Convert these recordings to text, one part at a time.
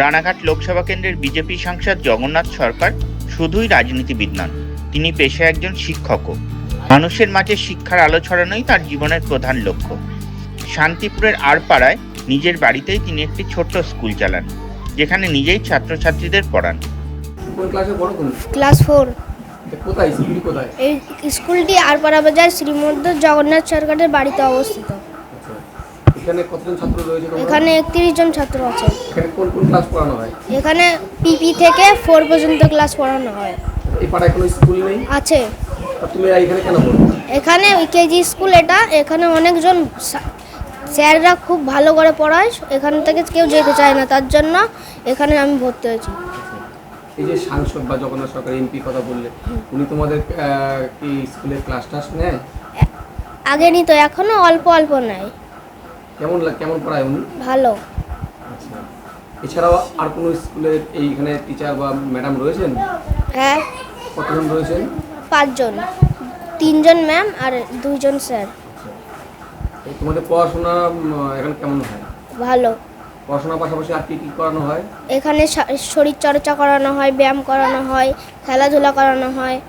রানাঘাট লোকসভা কেন্দ্রের বিজেপি সাংসদ জগন্নাথ সরকার শুধুই রাজনীতিবিদ নন তিনি পেশায় একজন শিক্ষকও। মানুষের মাঝে শিক্ষার আলো ছড়ানোই তার জীবনের প্রধান লক্ষ্য। শান্তিপুরের আরপাড়ায় নিজের বাড়িতেই তিনি একটি ছোট্ট স্কুল চালান যেখানে নিজেই ছাত্রছাত্রীদের পড়ান। ক্লাসে ফোর। কোথায়? স্কুলটি কোথায়? এই স্কুলটি আরপাড়া বাজার শ্রীমন্ত জগন্নাথ সরকারের বাড়িতে অবস্থিত। এখানে কতজন ছাত্র রয়েছে এখানে একত্রিশ জন ছাত্র আছে। এখানে কোন কোন ক্লাস পড়ানো হয়? এখানে পিপি থেকে ফোর পর্যন্ত ক্লাস পড়ানো হয়। এই পাড়ায় কোনো স্কুল নেই? আছে। তুমি এখানে কেন পড়ো? এখানে কেজি স্কুল এটা এখানে অনেকজন স্যাররা খুব ভালো করে পড়ায় এখান থেকে কেউ যেতে চায় না তার জন্য এখানে আমি ভর্তি হয়েছি। এই যে সাংসদ বা জগন্নাথ সরকার এমপি কথা বললে উনি তোমাদের কি স্কুলে ক্লাস টাস নেয়? আগে নিত এখনও অল্প অল্প নেয়। কেমন লাগ- কেমন পড়ায় উনি ভালো। আচ্ছা। এছাড়াও আর কোনো স্কুলের এইখানে টিচার বা ম্যাডাম রয়েছেন? হ্যাঁ। কতজন রয়েছেন? পাঁচজন। তিনজন ম্যাম আর দুইজন স্যার এই তোমাদের পড়াশোনা উম, এখানে কেমন হয়? ভালো। পড়াশোনার পাশাপাশি আর কি কি করানো হয়? এখানে শা- শরীর চর্চা করানো হয় ব্যায়াম করানো হয় খেলাধুলা করানো হয়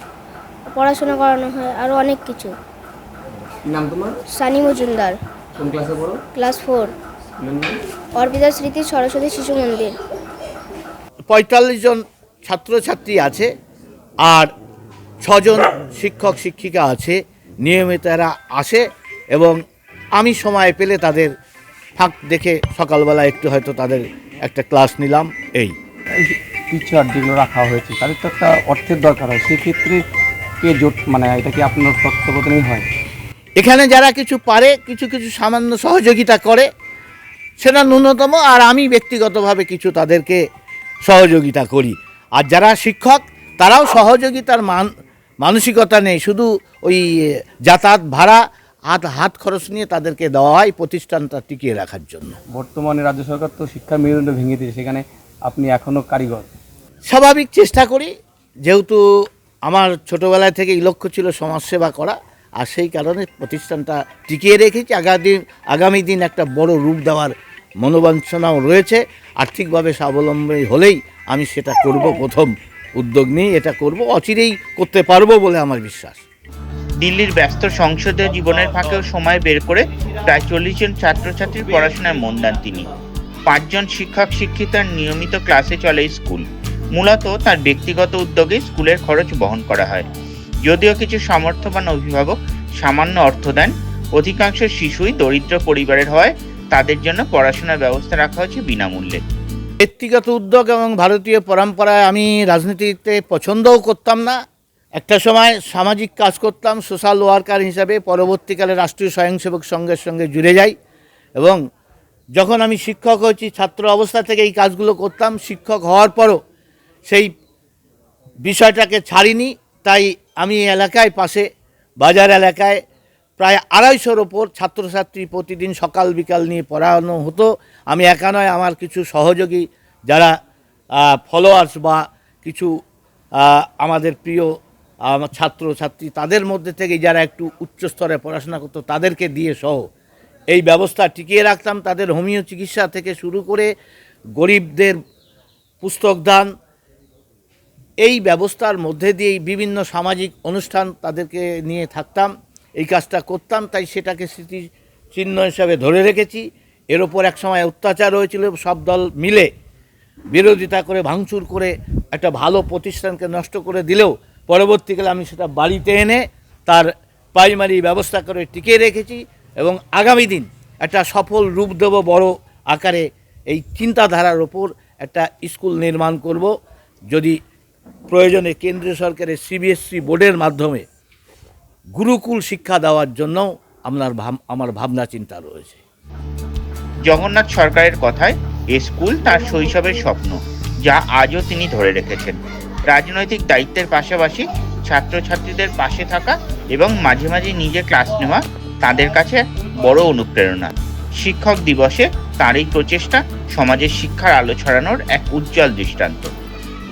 পড়াশোনা করানো হয় আরও অনেক কিছু। কি নাম তোমার? সানি মজুমদার। কোন ক্লাসে পড়ো? Class four. অর্পিতা স্মৃতি সরস্বতী শিশু মন্দির। পঁয়তাল্লিশ জন ছাত্রছাত্রী আছে আর ছজন শিক্ষক শিক্ষিকা আছে। নিয়মিত এরা আসে এবং আমি সময় পেলে তাদের ফাঁক দেখে সকালবেলা একটু হয়তো তাদের একটা ক্লাস নিলাম এই। টিচার যেগুলো রাখা হয়েছে তাদের তো একটা অর্থের দরকার হয়। সেক্ষেত্রে কে জোট মানে এটা কি আপনার তত্ত্বাবধানেই হয়? এখানে যারা কিছু পারে কিছু কিছু সামান্য সহযোগিতা করে সেটা ন্যূনতম আর আমি ব্যক্তিগতভাবে কিছু তাদেরকে সহযোগিতা করি। আর যারা শিক্ষক তারাও সহযোগিতার মান মানসিকতা নেই। শুধু ওই যাতায়াত ভাড়া হাত হাত খরচ নিয়ে তাদেরকে দেওয়া হয় প্রতিষ্ঠানটা টিকিয়ে রাখার জন্য। বর্তমানে রাজ্য সরকার তো শিক্ষা মেরুদণ্ড ভেঙে দিয়েছে সেখানে আপনি এখনও কারিগর। স্বাভাবিক চেষ্টা করি যেহেতু আমার ছোটোবেলায় থেকে লক্ষ্য ছিল সমাজসেবা করা আর সেই কারণে প্রতিষ্ঠানটা টিকিয়ে রেখেছি। আগামী আগামী দিন একটা বড় রূপ দেওয়ার মনোবাঞ্ছনাও রয়েছে। আর্থিকভাবে স্বাবলম্বী হলেই আমি সেটা করব, প্রথম উদ্যোগ নিয়ে এটা করব, অচিরেই করতে পারব বলে আমার বিশ্বাস। দিল্লির ব্যস্ত সংসদীয় জীবনের ফাঁকেও সময় বের করে প্রায় চল্লিশ জন ছাত্রছাত্রীর পড়াশোনায় মন দেন তিনি। পাঁচজন শিক্ষক শিক্ষিতার নিয়মিত ক্লাসে চলে স্কুল। মূলত তার ব্যক্তিগত উদ্যোগে স্কুলের খরচ বহন করা হয়। যদিও কিছু সামর্থ্যবান অভিভাবক সামান্য অর্থ দেন, অধিকাংশ শিশুই দরিদ্র পরিবারের হয়, তাদের জন্য পড়াশোনার ব্যবস্থা রাখা হয়েছে বিনামূল্যে। ব্যক্তিগত উদ্যোগ এবং ভারতীয় পরম্পরায় আমি রাজনীতিতে পছন্দও করতাম না। একটা সময় সামাজিক কাজ করতাম, সোশ্যাল ওয়ার্কার হিসাবে পরবর্তীকালে রাষ্ট্রীয় স্বয়ংসেবক সংঘের সঙ্গে জুড়ে যাই এবং যখন আমি শিক্ষক হয়েছি, ছাত্র অবস্থা থেকে এই কাজগুলো করতাম, শিক্ষক হওয়ার পরও সেই বিষয়টাকে ছাড়িনি, তাই আমি এলাকায় পাশে বাজার এলাকায় প্রায় আড়াইশোর ওপর ছাত্রছাত্রী প্রতিদিন সকাল বিকাল নিয়ে পড়ানো হতো। আমি একা নয়, আমার কিছু সহযোগী যারা ফলোয়ার্স বা কিছু আমাদের প্রিয় আমার ছাত্রছাত্রী তাদের মধ্যে থেকে যারা একটু উচ্চ স্তরে পড়াশোনা করতো তাদেরকে দিয়ে সহ এই ব্যবস্থা টিকিয়ে রাখতাম। তাদের হোমিও চিকিৎসা থেকে শুরু করে গরিবদের পুস্তক দান এই ব্যবস্থার মধ্যে দিয়েই বিভিন্ন সামাজিক অনুষ্ঠান তাদেরকে নিয়ে থাকতাম, এই কাজটা করতাম, তাই সেটাকে স্মৃতি চিহ্ন হিসাবে ধরে রেখেছি। এর ওপর এক সময় অত্যাচার হয়েছিল, সব দল মিলে বিরোধিতা করে, ভাঙচুর করে, একটা ভালো প্রতিষ্ঠানকে নষ্ট করে দিলেও পরবর্তীকালে আমি সেটা বাড়িতে এনে তার প্রাইমারি ব্যবস্থা করে টিকিয়ে রেখেছি এবং আগামী দিন একটা সফল রূপ দেব বড় আকারে এই চিন্তাধারার ওপর একটা স্কুল নির্মাণ করব। যদি প্রয়োজনে কেন্দ্রীয় সরকারের সিবিএসসি বোর্ডের মাধ্যমে গুরুকুল শিক্ষা দেওয়ার জন্য আপনার আমার ভাবনা চিন্তা রয়েছে। জগন্নাথ সরকারের কথায়, এ স্কুল তার শৈশবের স্বপ্ন, যা আজও তিনি ধরে রেখেছেন। রাজনৈতিক দায়িত্বের পাশাপাশি ছাত্রছাত্রীদের পাশে থাকা এবং মাঝে মাঝে নিজে ক্লাস নেওয়া তাদের কাছে বড় অনুপ্রেরণা। শিক্ষক দিবসে তার এই প্রচেষ্টা সমাজের শিক্ষার আলো ছড়ানোর এক উজ্জ্বল দৃষ্টান্ত।